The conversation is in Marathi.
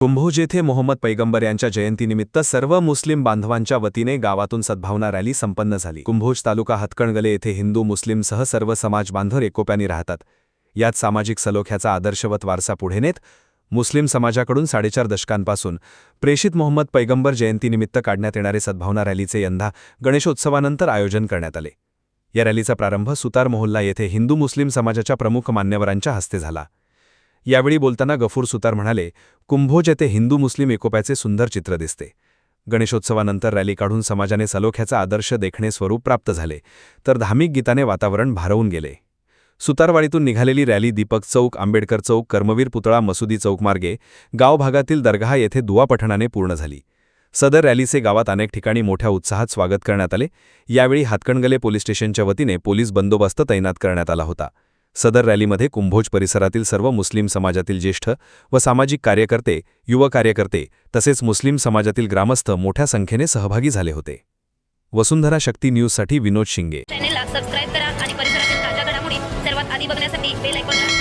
कुंभोज येथे मोहम्मद पैगंबर यांच्या जयंतीनिमित्त सर्व मुस्लिम बांधवांच्या वतीने गावातून सद्भावना रॅली संपन्न झाली. कुंभोज तालुका हातकणगले येथे हिंदू मुस्लिमसह सर्व समाज बांधव एकोप्याने राहतात. यात सामाजिक सलोख्याचा आदर्शवत वारसा पुढे नेत मुस्लिम समाजाकडून साडेचार दशकांपासून प्रेषित मोहम्मद पैगंबर जयंतीनिमित्त काढण्यात येणारे सद्भावना रॅलीचे यंदा गणेशोत्सवानंतर आयोजन करण्यात आले. या रॅलीचा प्रारंभ सुतार मोहल्ला येथे हिंदू मुस्लिम समाजाच्या प्रमुख मान्यवरांच्या हस्ते झाला. यावेळी बोलताना गफूर सुतार म्हणाले कुंभोज येथे हिंदू मुस्लिम एकोप्याचे सुंदर चित्र दिसते. गणेशोत्सवानंतर रॅली काढून समाजाने सलोख्याचा आदर्श देखणे स्वरूप प्राप्त झाले तर धार्मिक गीताने वातावरण भारावून गेले. सुतारवाडीतून निघालेली रॅली दीपक चौक आंबेडकर चौक कर्मवीर पुतळा मसुदी चौक मार्गे गाव भागातील दर्गा येथे दुवा पठणाने पूर्ण झाली. सदर रॅलीचे गावात अनेक ठिकाणी मोठ्या उत्साहात स्वागत करण्यात आले. यावेळी हातकणगले पोलीस स्टेशनच्या वतीने पोलीस बंदोबस्त तैनात करण्यात आला होता. सदर रॅलीमध्ये कुंभोज परिसरातील सर्व मुस्लिम समाजातील ज्येष्ठ व सामाजिक कार्यकर्ते युव कार्यकर्ते तसेच मुस्लिम समाजातील ग्रामस्थ मोठ्या संख्येने सहभागी झाले होते. वसुंधरा शक्ती न्यूजसाठी विनोद शिंगे. चॅनेलला सबस्क्राईब करा आणि परिसरातील ताज्या घडामोडी सर्वात आधी बघण्यासाठी बेल आयकॉनला